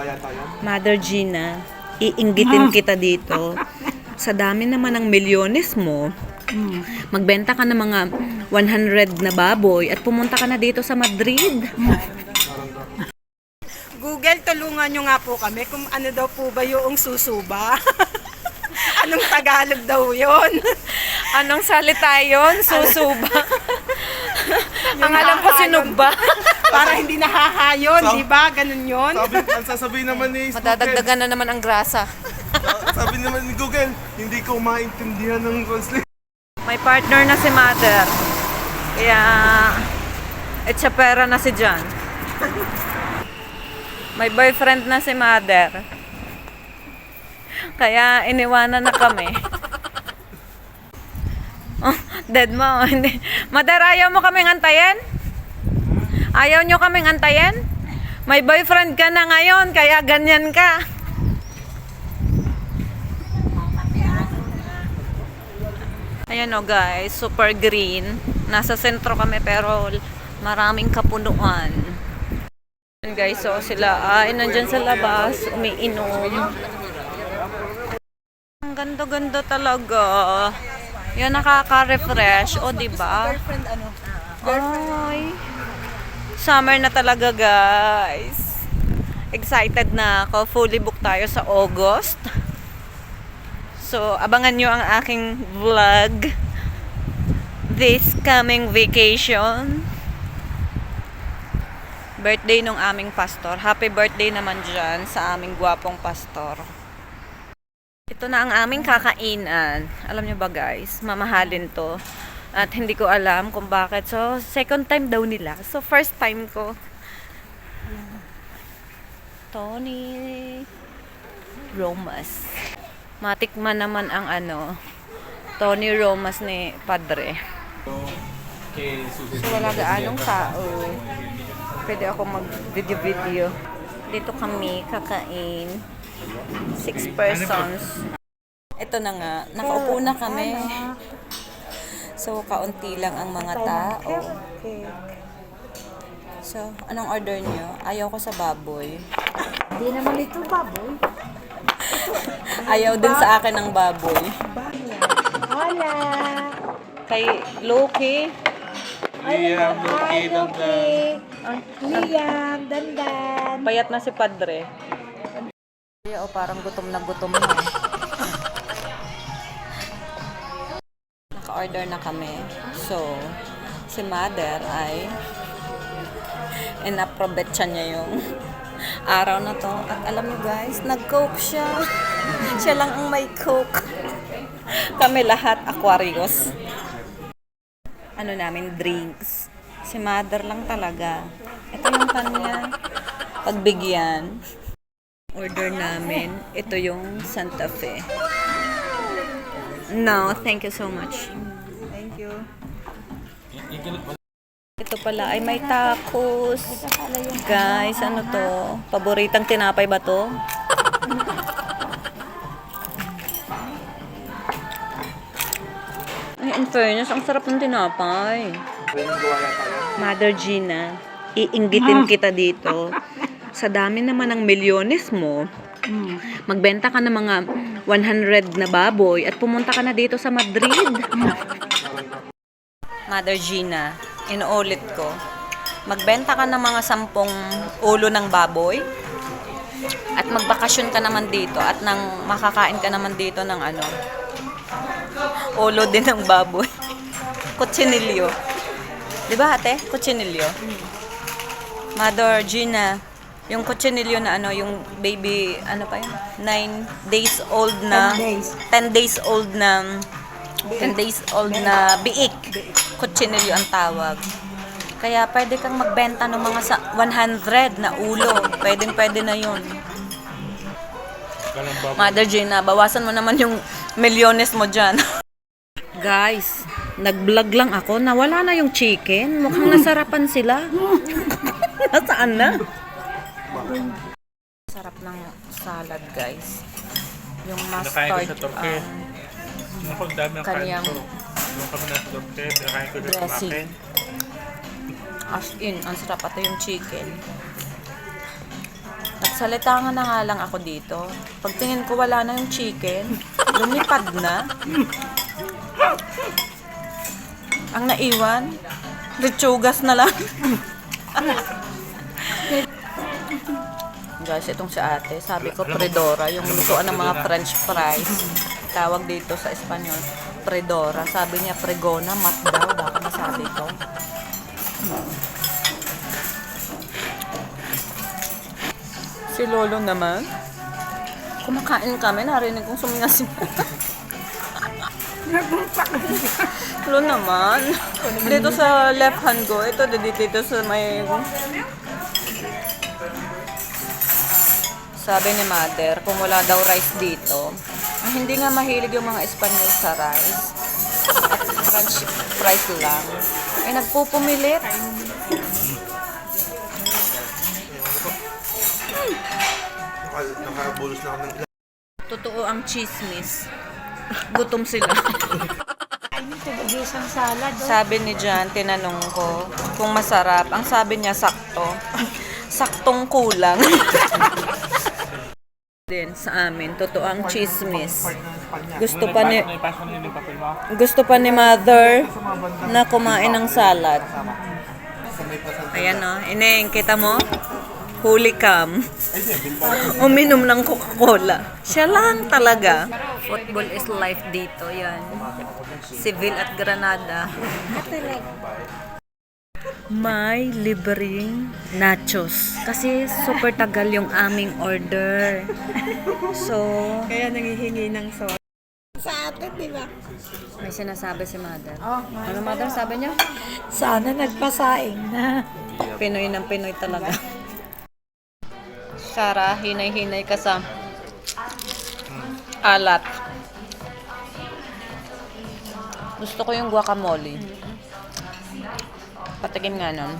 gawa yata yan. Mother Gina, iinggitin kita dito. Sa dami naman ng milyones mo, magbenta ka ng mga 100 na baboy at pumunta ka na dito sa Madrid. Google, tulungan nyo nga po kami kung ano daw po ba yung susuba. Anong Tagalog daw yon? Anong salita yon? Susuba. Ang alam ko sinugba. Para hindi nahahayon, di ba? Ganun yon? Sabi, ang sasabihin naman ni Google, Madadagdagan na naman ang grasa. sabi naman ni Google, hindi ko maintindihan ng translation. May partner na si Mother. Kaya, it's a pera na si John. May boyfriend na si Mother. Kaya iniwanan na kami. Oh, dead mo. Hindi. Mother, ayaw mo kaming antayin? Ayaw nyo kaming antayin? May boyfriend ka na ngayon, kaya ganyan ka. Ayan o guys, super green. Nasa sentro kami pero maraming kapunuan. Ayan guys, so sila ay nandyan sa labas, umiinom. Ang ganda-ganda talaga. Yan nakaka-refresh, o di ba? Ay. Summer na talaga guys. Excited na ako. Fully booked tayo sa August. So, abangan nyo ang aking vlog this coming vacation. Birthday nung aming pastor. Happy birthday naman dyan sa aming gwapong pastor. Ito na ang aming kakainan. Alam nyo ba guys, mamahalin to. At hindi ko alam kung bakit. So, second time daw nila. So, first time ko. Tony Romas. Matikman naman ang ano, Tony Romas ni Padre. So, wala gaanong tao. Pwede ako mag-video-video. Dito kami kakain. Six persons. Ito na nga, nakaupo na kami. So, kaunti lang ang mga tao. So, anong order nyo? Ayaw ko sa baboy. Hindi naman ito baboy. Ayaw din sa akin ng baboy. Hola! Kay Loki, Liam, Loki, Dandan. Liam, Dandan. payat na si Padre. Kaya o parang gutom na gutom na. Naka-order na kami. So, si Mother ay inaprobetsa niya yung araw na to. At alam niyo guys, nag-coke siya. siya lang ang may coke. Kami lahat Aquarius. Ano namin, drinks. Si Mother lang talaga. Ito yung kanya pagbigyan. Order namin. Ito yung Santa Fe. No, thank you so much. Ito pala ay may tacos. Guys, ano to? Paboritang tinapay ba to? Ay, in fairness, ang sarap ng tinapay. Mother Gina, iinggitin kita dito. Sa dami naman ng milyones mo, magbenta ka ng mga 100 na baboy at pumunta ka na dito sa Madrid. Mother Gina, inuulit ko, magbenta ka ng mga sampung ulo ng baboy at magbakasyon ka naman dito at nang makakain ka naman dito ng ano, ulo din ng baboy. Kutsinilyo. Di ba ate? Kutsinilyo. Mother Gina, yung kutsinilyo na ano, yung baby, ano pa yun? Nine days old na, 10 days. 10 days old na, 10 days old na biik. Kutsinilyo ang tawag. Kaya pwede kang magbenta ng mga sa 100 na ulo. Pwedeng pwede na yun. Mother Gina, bawasan mo naman yung milyones mo dyan. Guys, nag-vlog lang ako. Nawala na yung chicken. Mukhang nasarapan sila. Nasaan na? Sarap ng salad, guys. Yung Nakain ko mustard. sa Turkey. um, Ako, dami ang kain Kanyang ko. Doon kami na sa Turkey, pinakain ko dressing. kumakin. as in, ang sarap ata yung chicken. Nagsalita nga na nga lang ako dito. Pagtingin ko wala na yung chicken. Lumipad na. Ang naiwan, lechugas na lang. Guys, itong si ate, sabi ko Predora, yung lutuan ng mga french fries. Tawag dito sa Espanyol, Predora. Sabi niya, Pregona, mat daw, baka masabi ko. Si Lolo naman, kumakain kami, narinig kong sumingasin. Lolo naman. Dito sa left hand ko, ito dito, sa may... Sabi ni mother, kung wala daw rice dito, hindi nga mahilig yung mga Espanyol sa rice. At french fries lang. Ay, nagpupumilit. Naka- Nakabulos na ako ng. Totoo ang chismis. Gutom sila. Isang salad. Oh. Sabi ni Jan, tinanong ko kung masarap. Ang sabi niya, sakto. Saktong kulang. Din sa amin, totoo ang chismis. Gusto pa ni gusto pa ni mother na kumain ng salad. Ayan o, ineng, kita mo? Huli cam. Uminom ng Coca-Cola. Siya lang talaga. Football is life dito, yan. Civil at Granada. May libreng nachos. Kasi super tagal yung aming order. So, Kaya nangihingi ng sauce. Sa atin, di ba? may sinasabi si mother. ano mother sabi niya? Sana nagpasaing na. Pinoy ng Pinoy talaga. Sarah, hinay-hinay ka sa alat. Gusto ko yung guacamole. Patikim nga nun.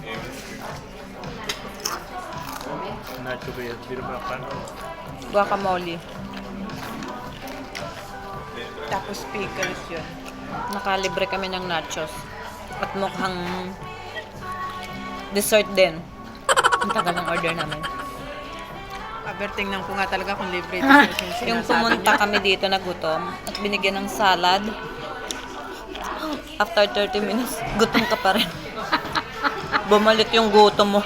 Nacho ba yan? Biro ba pan? Guacamole. Tapos pickles yun. Nakalibre kami ng nachos. At mukhang dessert din. Ang tagal ng order namin. Aber, tingnan ko nga talaga kung libre Ah, dessert yung Yung pumunta niya. kami dito na gutom at binigyan ng salad. After 30 minutes, gutom ka pa rin. Bumalik yung gutom mo.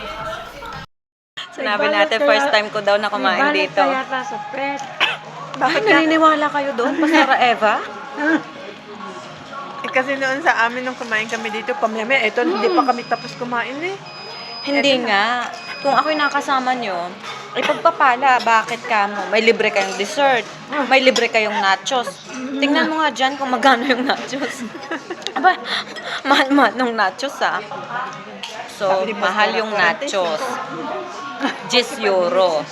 Sinabi natin, first time ko daw na kumain dito. Kaya sa pet. Bakit naniniwala kayo doon? Pasara Eva? Eh, kasi noon sa amin, nung kumain kami dito, pamiyami, eto, hindi pa kami tapos kumain eh. Hindi nga. Kung ako'y nakasama nyo, ay pagpapala, bakit ka mo? May libre kayong dessert. May libre kayong nachos. Tingnan mo nga dyan kung magkano yung nachos. Aba, mahal-mahal ng nachos ah. So, mahal yung nachos. 10 euro.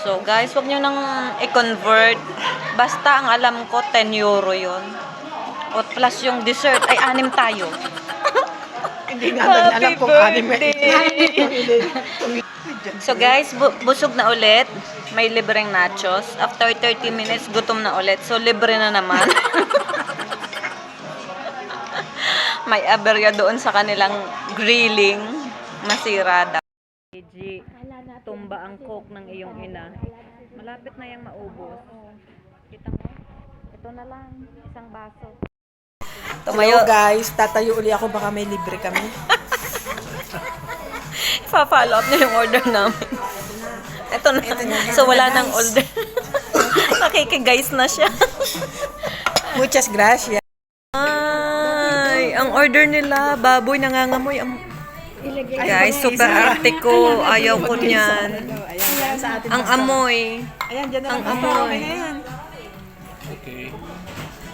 So, guys, wag nyo nang i-convert. Basta ang alam ko, 10 euro yon O plus yung dessert, ay anim tayo. Hindi nga alam kung anim So guys, bu- busog na ulit. May libreng nachos. After 30 minutes, gutom na ulit. So libre na naman. May aberya doon sa kanilang grilling. Masira daw. Gigi, tumba ang coke ng iyong ina. Malapit na yung maubos. Kita mo? Ito na lang, isang baso. Tumayo Tumayo, guys, tatayo uli ako baka may libre kami. pa-follow up na yung order namin. Ito na. So wala nang order. Nakikiguys na siya. Muchas gracias. Ay, ang order nila, baboy nangangamoy. Ang... Guys, super arte ko. Ayaw ko niyan. Ayan, sa atin. Ang amoy. Ayan, dyan na Ang lang. amoy. Ayan. Okay.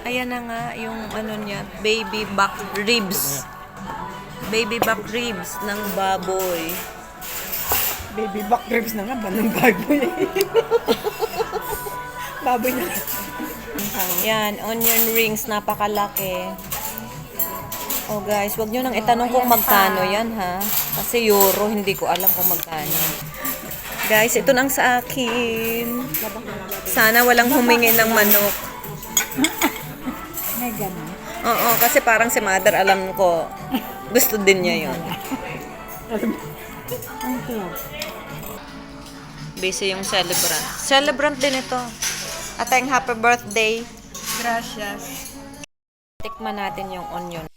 Ayan na nga, yung ano niya, baby back ribs. Baby back ribs ng baboy. Baby back ribs na nga ba ng baboy? baboy na. Yan, onion rings, napakalaki. Oh guys, wag nyo nang itanong kung magkano yan ha. Kasi euro, hindi ko alam kung magkano. Guys, ito nang sa akin. Sana walang humingi ng manok. May ganun. Oo, kasi parang si mother, alam ko, gusto din niya cute. Busy yung celebrant. Celebrant din ito. Ateng happy birthday. Gracias. Tikman natin yung onion.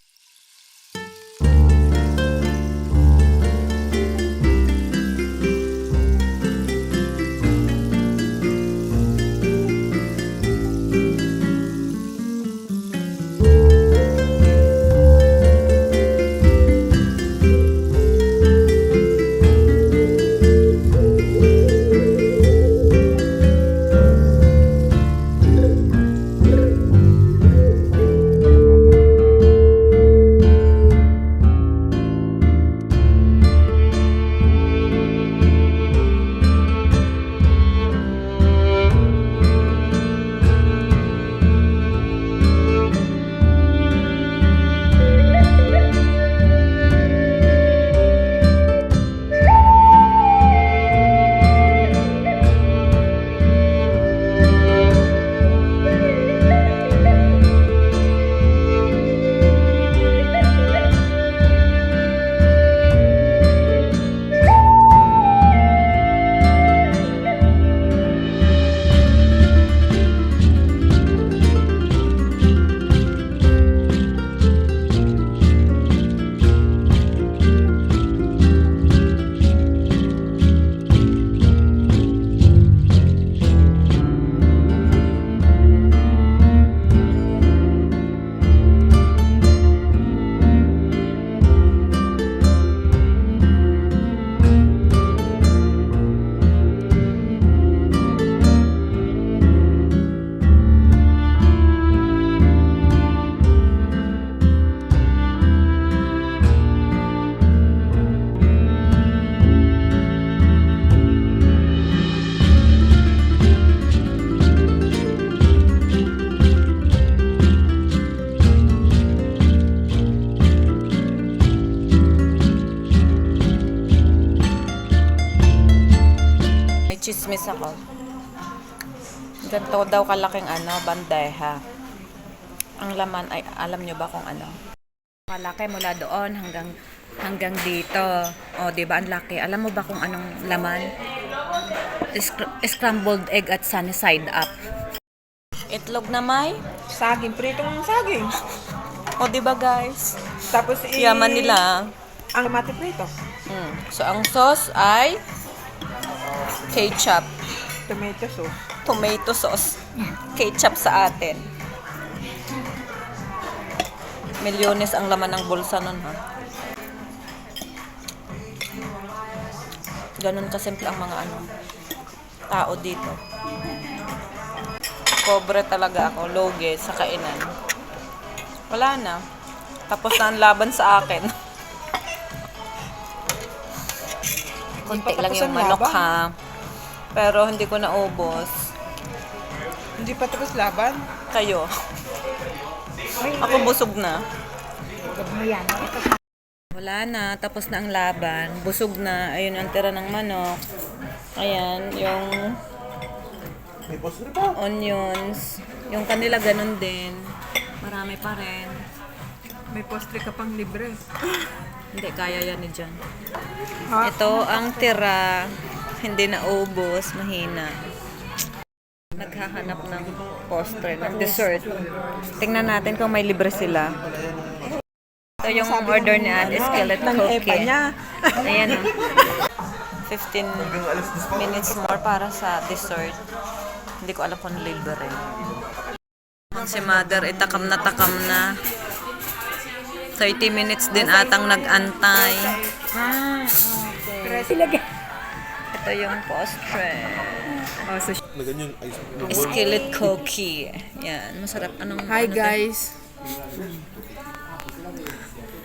Ganito daw kalaking ano, bandeja. Ang laman ay, alam nyo ba kung ano? Malaki mula doon hanggang hanggang dito. O, di ba? Ang laki. Alam mo ba kung anong laman? Scr- scrambled egg at sunny side up. Itlog na may. Saging, pritong saging. O, di ba guys? Tapos i- Yaman nila. Ang mati prito. Mm. So, ang sauce ay ketchup. Tomato sauce. Tomato sauce. Ketchup sa atin. Milyones ang laman ng bulsa nun, ha? Ganun kasimple ang mga ano, tao dito. Pobre talaga ako, loge sa kainan. Wala na. Tapos na ang laban sa akin. Kunti lang yung manok laban. ha. Pero hindi ko naubos. Hindi pa tapos laban. Kayo. Ako busog na. Mo yan. Wala na. Tapos na ang laban. Busog na. Ayun ang tira ng manok. Ayan. Yung May pa. onions. Yung kanila ganun din. Marami pa rin. May postre ka pang libre. Hindi, kaya yan ni John. Ito ang tira. Hindi na ubos. Mahina. Naghahanap ng postre, ng dessert. Tingnan natin kung may libre sila. Ito yung order ni Ate epa Cookie. niya. Ayan o. 15 minutes more para sa dessert. Hindi ko alam kung libre. Si mother, itakam na takam na. 30 minutes din atang nag-antay. Ito yung postre. Oh, so, Na ganyan, ay, Skillet cookie. Yan, masarap. Anong, Hi ano guys.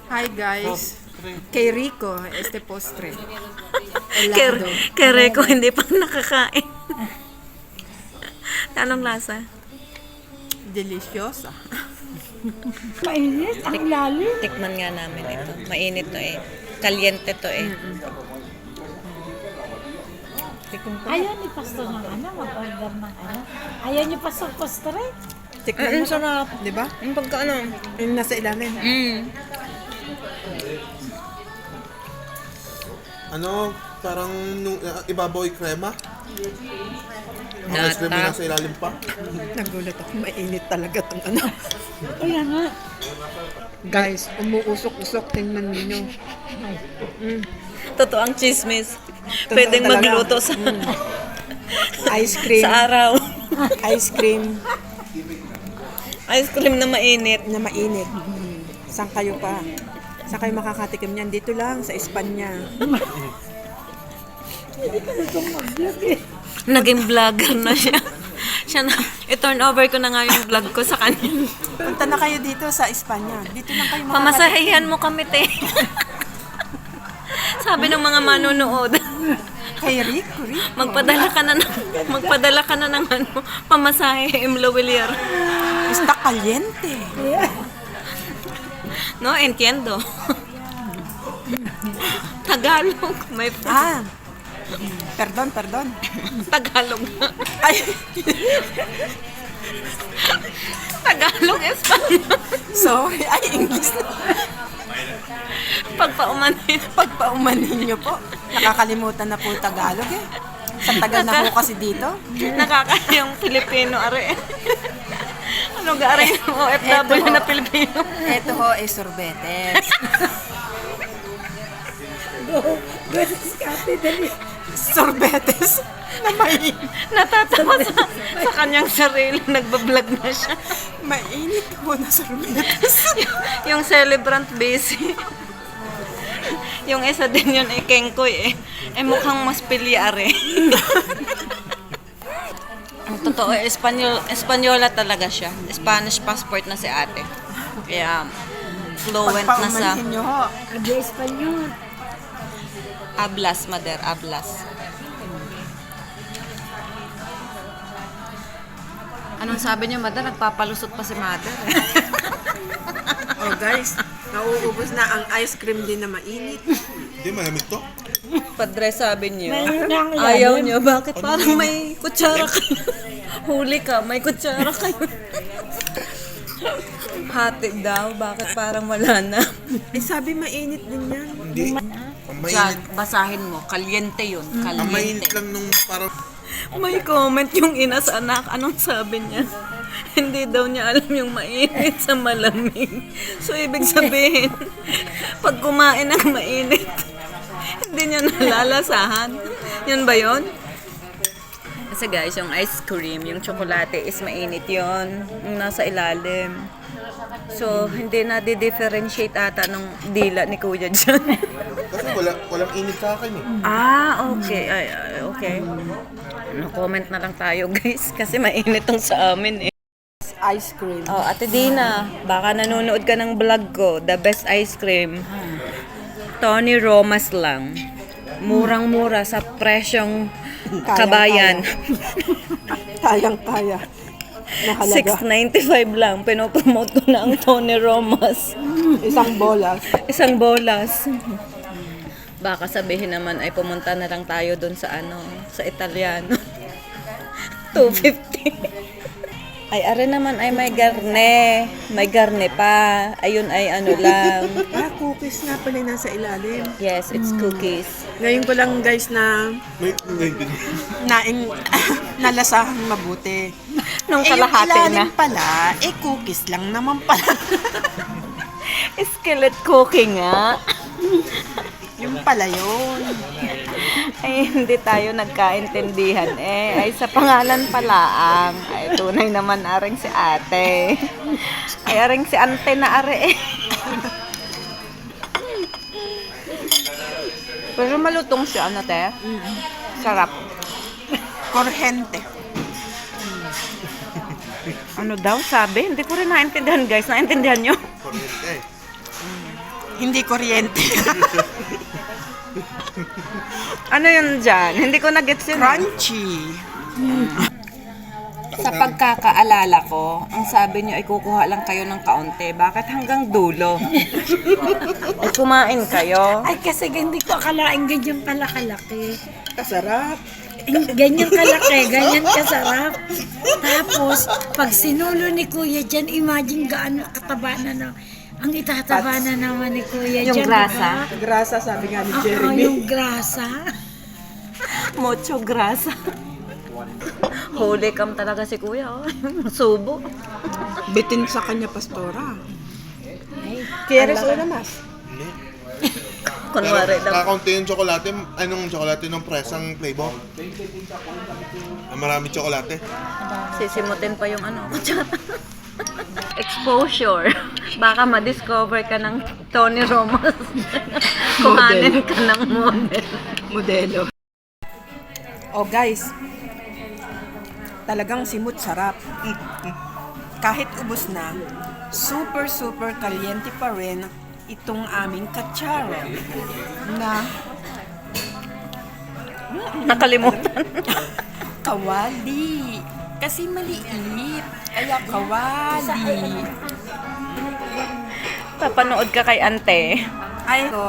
Hi guys. Kay Rico, este postre. Kay, Helado. kay Rico, hindi pa nakakain. Anong lasa? Deliciosa. Mainit. Ang lalim. Tikman nga namin ito. Mainit to eh. Kaliente to eh. Tikman ko. Ayaw ni Pastor ng ano, mag-order ng ano. Ayaw ni Pastor postre. Tikman mo. sarap. Di ba? Ang pagka ano? Yung nasa ilalim. Mm. ano, parang nung, uh, ibabaw yung krema. Mga ice cream na nasa ilalim pa. Nagulat ako, mainit talaga tong ano. Kaya nga. Guys, umuusok-usok, tingnan ninyo. Totoo ang chismis. Pwedeng talaga. magluto sa, Ice cream, sa araw. ice cream Ice cream na mainit. na mainit. Saan kayo pa? Saan kayo makakatikim niyan? Dito lang, sa Espanya. Naging vlogger na siya. siya na, i-turn over ko na nga yung vlog ko sa kanya. Punta na kayo dito sa Espanya. Dito lang kayo makakatikim. Pamasahihan mo kami, te. Sabi ng mga manonood, Kay Rick, Rick. magpadala ka na ng, magpadala ka na ng ano, pamasahe, Imlo Villar. Está caliente. No, entiendo. Tagalog, may Ah, perdón, perdón. Tagalog. Ay, Tagalog, Espanyol. sorry. Ay, English na. Pagpaumanin. Pagpaumanin niyo po. Nakakalimutan na po Tagalog eh. Sa tagal na po kasi dito. Nakakayang Pilipino, are. ano ga, are yung OFW na Pilipino? Ito ho ay sorbetes. Sorbetes na mainit. Natatawa sa, sa kanyang sarili. Nagbablog na siya. Mainit po na sorbetes. yung celebrant busy. yung isa din yun ay Kengkoy eh. Eh mukhang mas pilyare. Ang totoo, eh, Espanyol, Espanyola talaga siya. Spanish passport na si ate. Kaya fluent na sa ho. Abi Espanyol. Ablas, Mader, Ablas. Anong sabi niyo, Mother? Nagpapalusot pa si Mother. eh. Oh guys, nauubos na ang ice cream din na mainit. Hindi, malamig to. Padre, sabi niyo. Ayaw niyo. Bakit parang may kutsara kayo? Huli ka, may kutsara kayo. Hati daw. Bakit parang wala na? Eh sabi mainit din yan. Hindi. Mainit. basahin mo. Kalyente yun. Ang mainit lang nung parang... May comment yung ina sa anak. Anong sabi niya? Hindi daw niya alam yung mainit sa malamig. So, ibig sabihin, pag kumain ng mainit, hindi niya nalalasahan. Yun ba yun? Kasi guys, yung ice cream, yung tsokolate is mainit yon yung nasa ilalim. So, hindi na di-differentiate ata ng dila ni Kuya dyan. Kasi wala, walang init sa akin eh. Ah, okay. Ay, ay, okay. Comment na lang tayo, guys. Kasi mainit tong sa amin eh. Ice cream. Oh, Ate Dina, baka nanonood ka ng vlog ko, The Best Ice Cream. Tony Romas lang. Murang-mura sa presyong kabayan. Kayang-kaya. Nahalaga. 6.95 lang. Pinopromote ko na ang Tony Romas. Isang bolas. Isang bolas. Baka sabihin naman ay pumunta na lang tayo doon sa ano, sa Italiano. 250. Ay, are naman ay may garne. May garne pa. Ayun ay ano lang. Ah, cookies nga pala nasa ilalim. Yes, it's cookies. Ngayon ko lang guys na naing nalasahan mabuti. Nung eh, yung kalahati na. ilalim pala, eh cookies lang naman pala. Skillet cooking nga. Yung pala yun. Ay, hindi tayo nagkaintindihan eh. Ay, sa pangalan pala ang. Ay, tunay naman aring si ate. Ay, aring si ante na are eh. Pero malutong siya, ano te? Sarap. Korhente. Ano daw sabi? Hindi ko rin naintindihan guys. Naintindihan nyo? kuryente eh. Hindi kuryente. Ano yun dyan? Hindi ko na-gets yun. eh. Crunchy. Sa pagkakaalala ko, ang sabi niyo ay kukuha lang kayo ng kaunti. Bakit hanggang dulo? ay kumain kayo. Ay, kasi hindi ko akalain ganyan pala kalaki. Kasarap. Ganyan kalaki, ganyan kasarap. Tapos, pag sinulo ni Kuya dyan, imagine gaano kataba na na. Ang itataba na naman ni Kuya Yung dyan. grasa? diba? Grasa sabi nga ni Oo, Jeremy. yung grasa. Mucho grasa. Holy cam talaga si kuya. Oh. Subo. Bitin sa kanya, pastora. ¿Quieres una más? Kunwari Pero daw. kakaunti yung tsokolate. Anong tsokolate ng presang flavor? Ah, marami tsokolate. Sisimutin pa yung ano. Exposure. Baka ma-discover ka ng Tony Ramos. Kuhanin ka ng model. Modelo. Oh guys, talagang simut sarap. Kahit ubos na, super super kaliente pa rin itong aming katsara na Nakalimutan. kawali. Kasi maliit. Kaya kawali. Papanood ka kay ante. Ay, ko.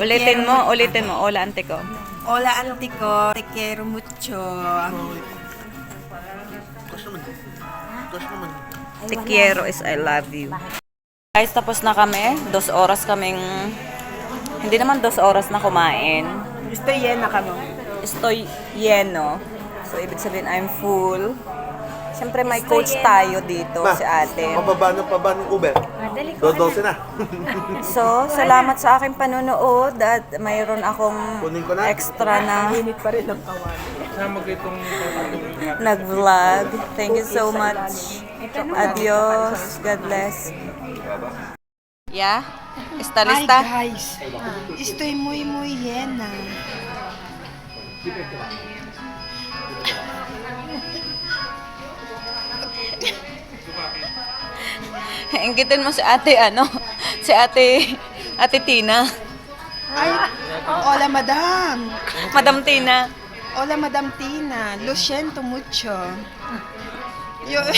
Ulitin mo, ulitin mo. Hola, ante ko. Hola, auntie ko. Te quiero mucho. Te quiero is I love you. Guys, tapos na kami. Dos oras kaming... Hindi naman dos oras na kumain. Gusto yan na kamo. Estoy lleno. So, ibig sabihin, I'm full. Siyempre, may coach tayo dito, si ate. Pababa na pa ba ng Uber? Dodose na. So, salamat sa aking panonood at mayroon akong Kunin ko na. extra na Init pa rin ang kawali. Sama itong nag-vlog. Thank you so much. Adios. God bless. Yeah? Está lista? guys, estoy muy muy llena. Inggitin mo si ate, ano? Si ate, ate Tina. Ay, hola madam. Madam Tina. Hola madam Tina. Lo siento mucho. Yo,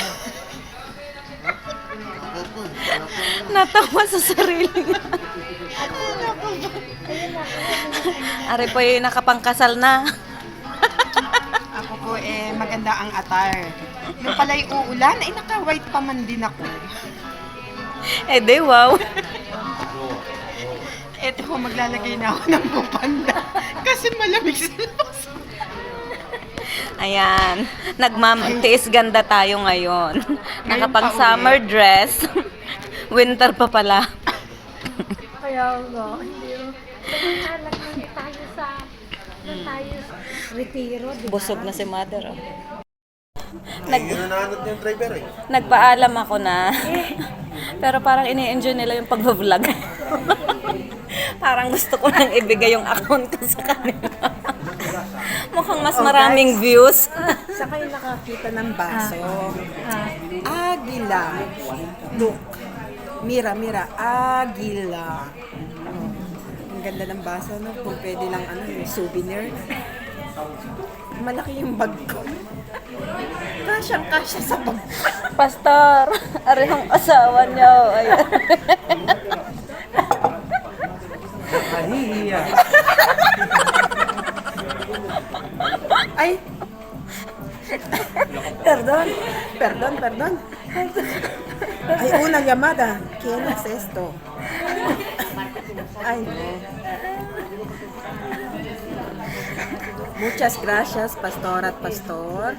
Natawa sa sarili niya. Ari po yung nakapangkasal na. ako po eh maganda ang attire. Yung pala'y uulan, ay naka-white pa man din ako. Eh di, wow. Eto po, maglalagay na ako ng bupanda. Kasi malamig sa labas. Ayan. Nagmamatiis ganda tayo ngayon. Nakapang summer dress. Winter pa pala. Kaya nga, hindi. Nagkakalak lang tayo sa, na tayo sa retiro? Busog na si mother. Oh. Ay, ang nahanap niya yung driver eh. Nagpaalam ako na. Pero parang ini-enjoy nila yung pag-vlog. parang gusto ko nang ibigay yung account ko sa kanila. Mukhang mas maraming views. Sa kayo nakakita ng baso. Ah, Agila. Look. Mira, mira. Agila. Oh. Ang ganda ng baso, no? Kung pwede lang, ano, yung souvenir. Malaki yung bag ko. Kasyang kasya sa bag. Pastor, ari ang asawa niyo. Ayan. Ay! perdón, perdón, perdón. Ay, una llamada. ¿Quién es esto? Ay, no. Muchas gracias, pastor at pastor.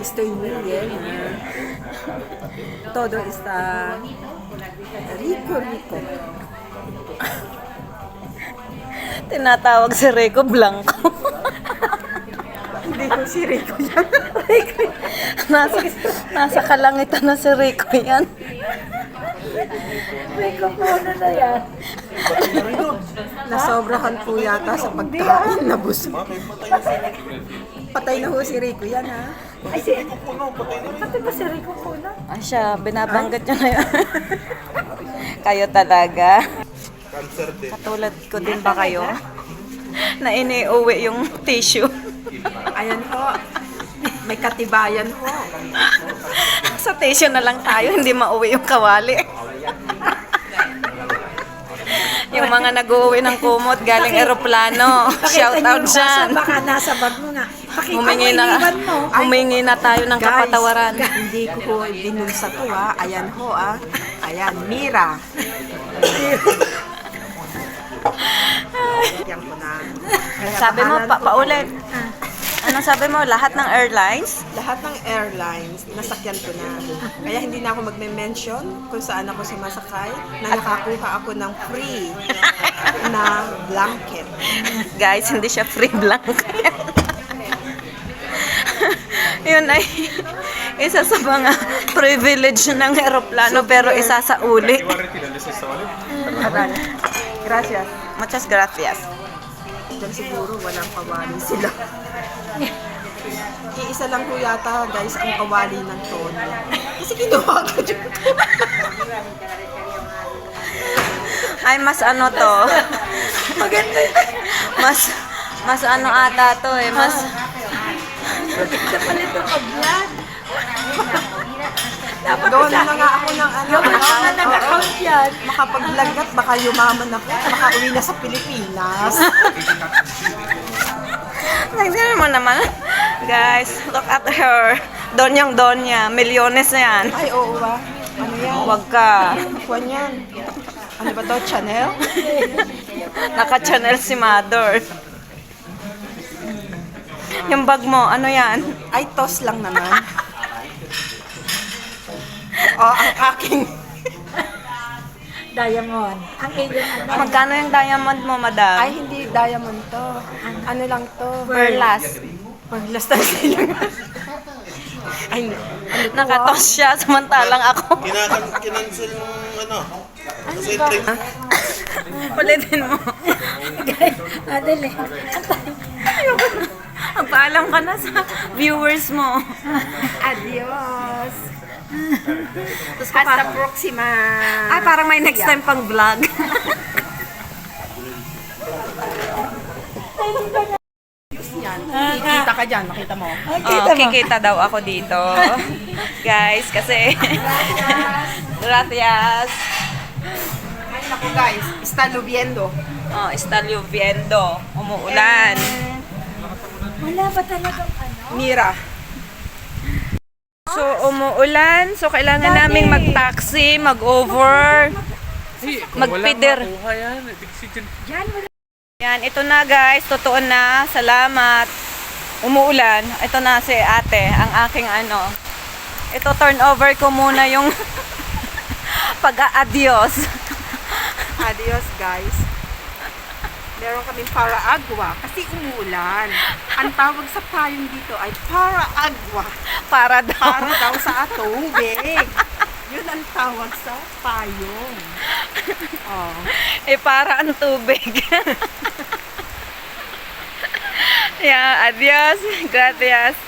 Estoy muy bien. Todo está rico, rico. Tinatawag si Rico Blanco. Hindi ko si Rico yan. nasa, nasa kalangitan na si Rico yan. Nasobrahan po yata sa pagkain na busog. Patay na ho si Rico yan, ha? Ah, siya, binabanggit niya na yun. kayo talaga. Cancer din. Katulad ko din ba kayo? Na iniuwi yung tissue. Ayan ho. May katibayan ho. Sa tissue na lang tayo, hindi mauwi yung kawali. Yung mga nag-uwi ng kumot galing eroplano. Shout out dyan. Baka nasa bag mo nga. Pakita Humingi mo, na, iniwan mo. humingi na tayo ng kapatawaran. hindi ko ho binulsa to, ha? Ayan ho, ah. Ayan, Mira. Na. Sabi mo, pa, paulit. Ano sabi mo, lahat ng airlines? Lahat ng airlines, nasakyan ko na. Kaya hindi na ako magme-mention kung saan ako sumasakay na nakakuha ako ng free na blanket. Guys, hindi siya free blanket. Yun ay isa sa mga privilege ng eroplano pero isa sa uli. Gracias. Muchas gracias. Diyan siguro walang kawali sila. Iisa lang po yata guys ang kawali ng tono. Kasi kinuha ko dyan. Ay, mas ano to. Maganda. Mas, mas ano ata to eh. Mas, Doon na nga ako ng ano. Baka nag-account yan. Makapag-vlog at baka yumaman ako. Baka uwi na sa Pilipinas. Tingnan mo naman. Guys, look at her. Donyang donya. Milyones na yan. Ay, oo ba? Ano yan? Huwag ka. Kwan yan. Ano ba to? Chanel? Naka-channel si Mother. Yung bag mo, ano yan? Ay, toss lang naman. Oh, ang aking Diamond. Ang iyong ano. Magkano yung diamond mo, madam? Ay, hindi diamond to. Ano lang to? Perlas. Perlas na sila. Ay, ano to? Nakatos siya, samantalang ako. Kinakan, kinancel nung ano. Kasi trip. Ulitin mo. Adele. Magpaalam ka na sa viewers mo. Adios. Tapos Hasta proxima. Ay, parang may next time pang vlog. Kikita ka dyan, makita mo. Oh, kikita daw ako dito. Guys, kasi... Gracias. Ay, naku guys, está lloviendo. Oh, está lloviendo. Umuulan. Wala ba talagang ano? Mira. So, umuulan. So, kailangan naming mag-taxi, mag-over. Magpider. Makuha yan. Ito na guys. Totoo na. Salamat. Umuulan. Ito na si ate, ang aking ano. Ito, turn over ko muna yung pag-a-adios. Adios guys. Meron kaming para agua kasi umuulan. Ang tawag sa payong dito ay para agua. Para daw. Para daw sa tubig. Yun ang tawag sa payong. Oh. Eh, para ang tubig. yeah, adios. Gracias.